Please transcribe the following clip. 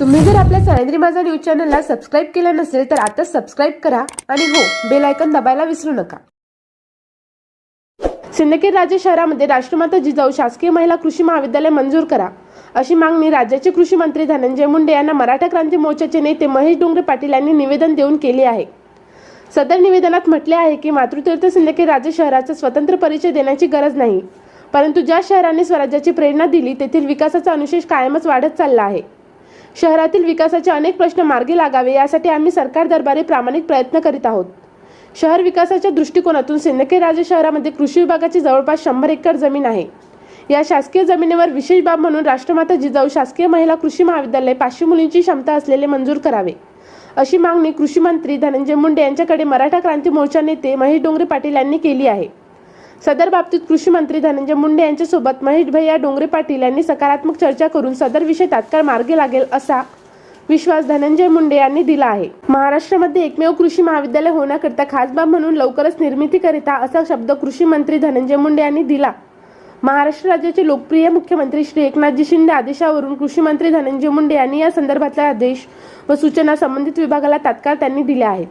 तुम्ही जर आपल्या सह्याद्री माझा न्यूज चॅनलला सबस्क्राईब केलं नसेल तर आता सबस्क्राईब करा आणि हो बेल आयकन दाबायला विसरू नका. सिंदखेड राज्य शहरामध्ये राष्ट्रमाता जिजाऊ शासकीय महिला कृषी महाविद्यालय मंजूर करा. अशी मागणी राज्याचे कृषी मंत्री धनंजय मुंडे यांना मराठा क्रांती मोर्चाचे नेते महेश डोंगरे पाटील यांनी निवेदन देऊन केले आहे. सदर निवेदनात म्हटले आहे की मातृतीर्थ सिंदखेड राज्य शहराचा स्वतंत्र परिचय देण्याची गरज नाही. परंतु ज्या शहराने स्वराज्याची प्रेरणा दिली तेथील विकासाचा अनुशेष कायमच वाढत चालला आहे. शहरातील विकासाचे अनेक प्रश्न मार्गी लागावे यासाठी आम्ही सरकार दरबारी प्रामाणिक प्रयत्न करीत आहोत. शहर विकासाच्या दृष्टिकोनातून सिंदखेड राज्य शहरामध्ये कृषी विभागाची जवळपास शंभर एकर जमीन आहे. या शासकीय जमिनीवर विशेष बाब म्हणून राष्ट्रमाता जिजाऊ शासकीय महिला कृषी महाविद्यालय पाचशे मुलींची क्षमता असलेले मंजूर करावे. अशी मागणी कृषी मंत्री धनंजय मुंडे यांच्याकडे मराठा क्रांती मोर्चा नेते महेश डोंगरे पाटील यांनी केली आहे. सदर बाबतीत कृषी मंत्री धनंजय मुंडे यांच्यासोबत महेश भैया डोंगरे पाटील यांनी सकारात्मक चर्चा करून सदर विषय तात्काळ मार्गी लागेल असा विश्वास धनंजय मुंडे यांनी दिला आहे. महाराष्ट्रामध्ये एकमेव कृषी महाविद्यालय होण्याकरिता खास बाब म्हणून लवकरच निर्मितीकरिता असा शब्द कृषी मंत्री धनंजय मुंडे यांनी दिला. महाराष्ट्र राज्याचे लोकप्रिय मुख्यमंत्री श्री एकनाथजी शिंदे आदेशावरून कृषी मंत्री धनंजय मुंडे यांनी या संदर्भातला आदेश व सूचना संबंधित विभागाला तात्काळ त्यांनी दिल्या आहेत.